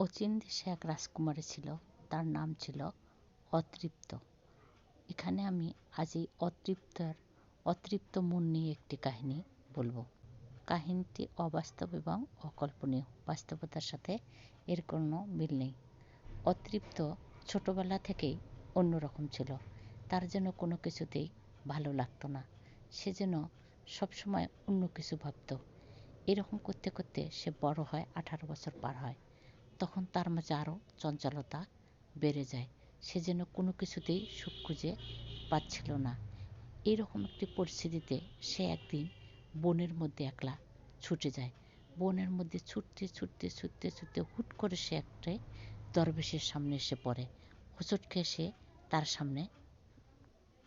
অচিন দেশে এক রাজকুমারী ছিল, তার নাম ছিল অতৃপ্ত। এখানে আমি আজ এই অতৃপ্তর, অতৃপ্ত মন নিয়ে একটি কাহিনী বলব। কাহিনীটি অবাস্তব এবং অকল্পনীয়, বাস্তবতার সাথে এর কোনো মিল নেই। অতৃপ্ত ছোটবেলা থেকেই অন্যরকম ছিল, তার যেন কোনো কিছুতেই ভালো লাগতো না, সে যেন সবসময় অন্য কিছু ভাবত। এরকম করতে করতে সে বড় হয়, আঠারো বছর পার হয়। তখন তার মাঝে আরও চঞ্চলতা বেড়ে যায়। সে যেন কোনো কিছুতেই সুখ খুঁজে পাচ্ছিল না। এইরকম একটি পরিস্থিতিতে সে একদিন বনের মধ্যে একলা ছুটে যায়। বনের মধ্যে ছুটতে ছুটতে ছুটতে ছুটতে হুট করে সে একটা দরবেশের সামনে এসে পড়ে। হোঁচট খেয়ে সে তার সামনে,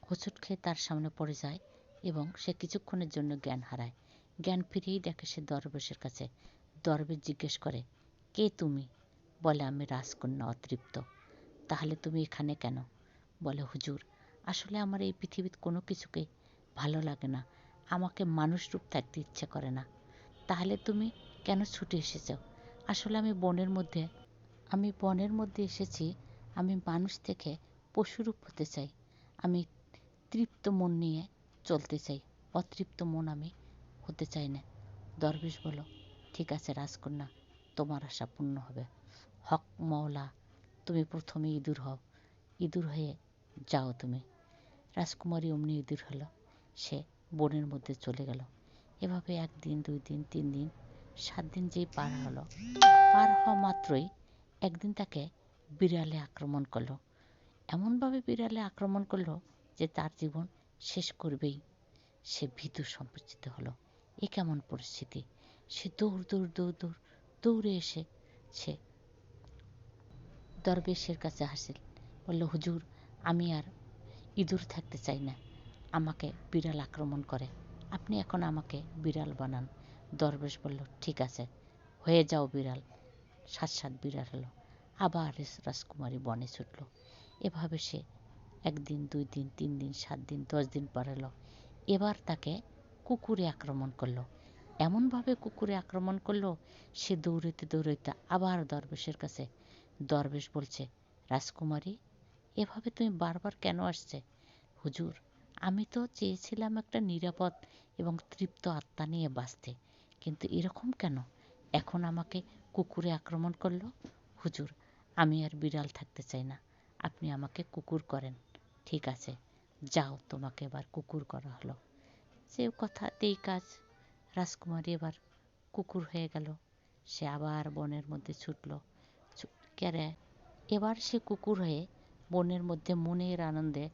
হোঁচট খেয়ে তার সামনে পড়ে যায় এবং সে কিছুক্ষণের জন্য জ্ঞান হারায়। জ্ঞান ফিরেই দেখে সে দরবেশের কাছে। দরবেশ জিজ্ঞেস করে, কে তুমি? বলে আমি রাজকন্যা অতৃপ্ত। তাহলে তুমি এখানে কেন? বলে, হুজুর, আসলে আমার এই পৃথিবীর কোনো কিছুকে ভালো লাগে না। আমাকে মানুষ রূপ থাকতে ইচ্ছে করে না। তাহলে তুমি কেন ছুটে এসেছ? আসলে আমি বনের মধ্যে, আমি বনের মধ্যে এসেছি, আমি মানুষ থেকে পশুরূপ হতে চাই। আমি তৃপ্ত মন নিয়ে চলতে চাই। অতৃপ্ত মন আমি হতে চাই না। দরবেশ বলো, ঠিক আছে রাজকন্যা, তোমার আশা পূর্ণ হবে। হক মওলা, তুমি প্রথমে ইঁদুর হও। ইঁদুর হয়ে যাও তুমি। রাজকুমারী অমনি ইঁদুর হলো। সে বনের মধ্যে চলে গেল। এভাবে একদিন, দুই দিন, তিন দিন, সাত দিন যেই পার হলো, পার হওয়া মাত্রই একদিন তাকে বিড়ালে আক্রমণ করল। এমনভাবে বিড়ালে আক্রমণ করল যে তার জীবন শেষ করবেই। সে ভীতু সম্পর্চিত হলো। এ কেমন পরিস্থিতি? সে দৌড় দৌড় দৌড় দৌড়, দৌড়ে এসে সে দরবেশের কাছে হাসিল। বলল, হুজুর, আমি আর ইঁদুর থাকতে চাই না। আমাকে বিড়াল আক্রমণ করে। আপনি এখন আমাকে বিড়াল বানান। দরবেশ বলল, ঠিক আছে, হয়ে যাও বিড়াল। সাত সাত বিড়াল হলো। আবার রাজকুমারী বনে ছুটল। এভাবে সে একদিন দুই দিন তিন দিন সাত দিন দশ দিন পর এলো এবার তাকে কুকুরে আক্রমণ করল। এমনভাবে কুকুরে আক্রমণ করল, সে দৌড়াইতে দৌড়াইতে আবার দরবেশের কাছে দরবেশ বলছে, রাজকুমারী, এভাবে তুমি বারবার কেন আসছে? হুজুর, আমি তো চেয়েছিলাম একটা নিরাপদ এবং তৃপ্ত আত্মা নিয়ে বাঁচতে, কিন্তু এরকম কেন? এখন আমাকে কুকুরে আক্রমণ করল? হুজুর, আমি আর বিড়াল থাকতে চাই না। আপনি আমাকে কুকুর করেন। ঠিক আছে, যাও তোমাকে এবার কুকুর করা হলো। যে কথাতেই কাজ। রাজকুমারী, এবার কুকুর হয়ে গেল। সে আবার বনের মধ্যে ছুটল। কেরে এবার সে কুকুর হয়ে বনের মধ্যে মনের আনন্দে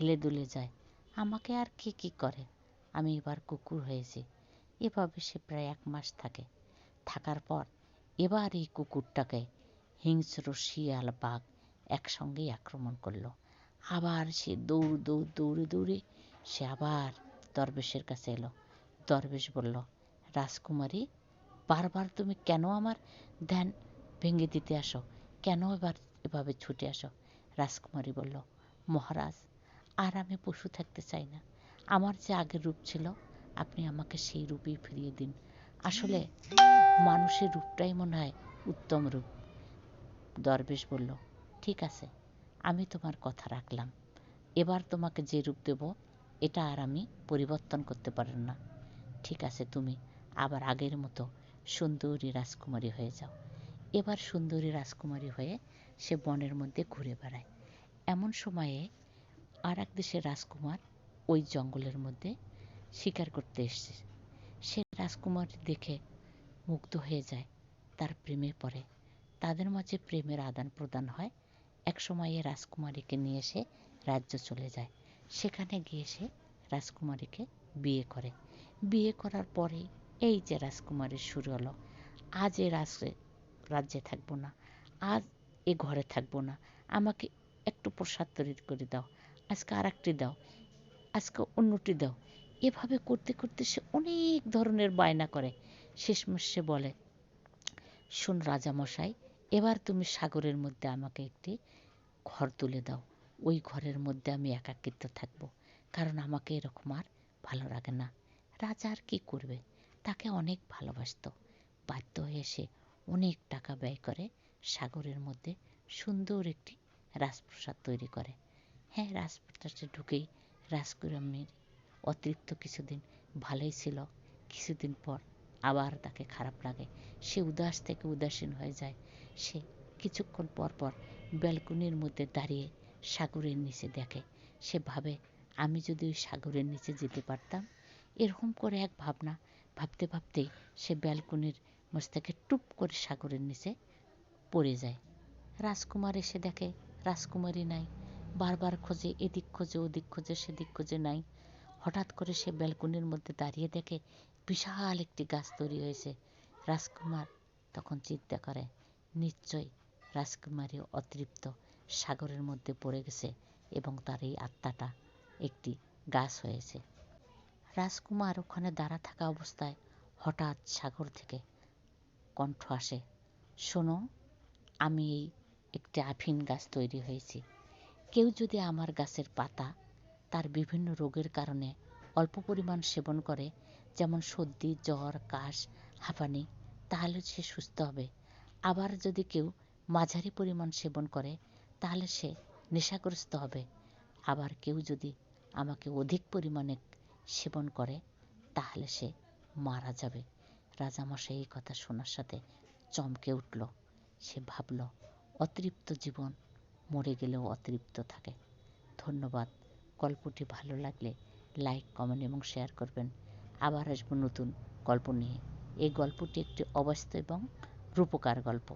হেলে দুলে যায়। আমাকে আর কে কী করে? আমি এবার কুকুর হয়েছি। এভাবে সে প্রায় এক মাস থাকে। থাকার পর এবার এই কুকুরটাকে হিংস্র, শিয়াল, বাঘ একসঙ্গেই আক্রমণ করল। আবার সে দৌড় দৌড়, দৌড়ে দৌড়ে সে আবার দরবেশের কাছে এলো। দরবেশ বলল, রাজকুমারী, বারবার তুমি কেন আমার ধ্যান ভেঙে দিতে আসো? কেন এবার এভাবে ছুটে আসো? রাজকুমারী বলল, মহারাজ, আর আমি পশু থাকতে চাই না। আমার যে আগের রূপ ছিল, আপনি আমাকে সেই রূপেই ফিরিয়ে দিন। আসলে মানুষের রূপটাই মনে হয় উত্তম রূপ। দরবেশ বলল, ঠিক আছে, আমি তোমার কথা রাখলাম। এবার তোমাকে যে রূপ দেব, এটা আর আমি পরিবর্তন করতে পারেন না। ঠিক আছে, তুমি আবার আগের মতো সুন্দরী রাজকুমারী হয়ে যাও। এবার সুন্দরী রাজকুমারী হয়ে সে বনের মধ্যে ঘুরে বেড়ায়। এমন সময়ে আর এক দেশের রাজকুমার ওই জঙ্গলের মধ্যে শিকার করতে এসছে। সে রাজকুমার দেখে মুগ্ধ হয়ে যায়, তার প্রেমে পড়ে। তাদের মাঝে প্রেমের আদান প্রদান হয়। এক সময়ে রাজকুমারীকে নিয়ে সে রাজ্য চলে যায়। সেখানে গিয়ে সে রাজকুমারীকে বিয়ে করে। বিয়ে করার পরে এই যে রাজকুমারীর শুরু হলো, আজ এ রাজ্যে রাজ্যে থাকব না, আর এ ঘরে থাকব না। আমাকে একটু প্রসাদ তৈরি করে দাও, আজকে আর একটি দাও, আজকে অন্যটি দাও। এভাবে করতে করতে সে অনেক ধরনের বায়না করে। শেষমেশ সে বলে, শোন রাজামশাই এবার তুমি সাগরের মধ্যে আমাকে একটি ঘর তুলে দাও। ওই ঘরের মধ্যে আমি একাকিত্ব থাকব, কারণ আমাকে এরকম আর ভালো লাগে না। রাজা আর কী করবে? তাকে অনেক ভালোবাসত। বাধ্য হয়ে সে অনেক টাকা ব্যয় করে সাগরের মধ্যে সুন্দর একটি রাজপ্রসাদ তৈরি করে। হ্যাঁ রাজপ্রসাদে ঢুকেই রাজকুমারীর অতিরিক্ত কিছুদিন ভালোই ছিল। কিছুদিন পর আবার তাকে খারাপ লাগে। সে উদাস থেকে উদাসীন হয়ে যায়। সে কিছুক্ষণ পর পর ব্যালকনির মধ্যে দাঁড়িয়ে সাগরের নিচে দেখে। সে ভাবে, আমি যদি ওই সাগরের নিচে যেতে পারতাম? এরকম করে এক ভাবনা, ভাবতে ভাবতে সে ব্যালকনির মাছ থেকে টুপ করে সাগরের নিচে পড়ে যায়। রাজকুমার এসে দেখে, রাজকুমারী নাই। বারবার খোঁজে, এদিক খোঁজে, ওদিক খোঁজে, সেদিক খোঁজে নাই। হঠাৎ করে সে ব্যালকনির মধ্যে দাঁড়িয়ে দেখে বিশাল একটি গাছ তৈরি হয়েছে। রাজকুমার তখন চিন্তা করে, নিশ্চয় রাজকুমারী অতৃপ্ত সাগরের মধ্যে পড়ে গেছে এবং তার এই আত্মাটা একটি গাছ হয়েছে। রাজকুমার ওখানে দাঁড়া থাকা অবস্থায় হঠাৎ সাগর থেকে কণ্ঠ আসে, শোনো, আমি এই একটি আফিন গাছ তৈরি হয়েছি। কেউ যদি আমার গাছের পাতা তার বিভিন্ন রোগের কারণে অল্প পরিমাণ সেবন করে, যেমন সর্দি, জ্বর, কাশ, হাঁপানি, তাহলে সে সুস্থ হবে। আবার যদি কেউ মাঝারি পরিমাণ সেবন করে, তাহলে সে নেশাগ্রস্ত হবে। আবার কেউ যদি আমাকে অধিক পরিমাণে সেবন করে, তাহলে সে মারা যাবে। রাজামশাই এই কথা শোনার সাথে চমকে উঠল। সে ভাবল, অতৃপ্ত জীবন, মরে গেলেও অতৃপ্ত থাকে। ধন্যবাদ। গল্পটি ভালো লাগলে লাইক, কমেন্ট এবং শেয়ার করবেন। আবার আসব নতুন গল্প নিয়ে। এই গল্পটি একটি অবাস্তব এবং রূপকার গল্প।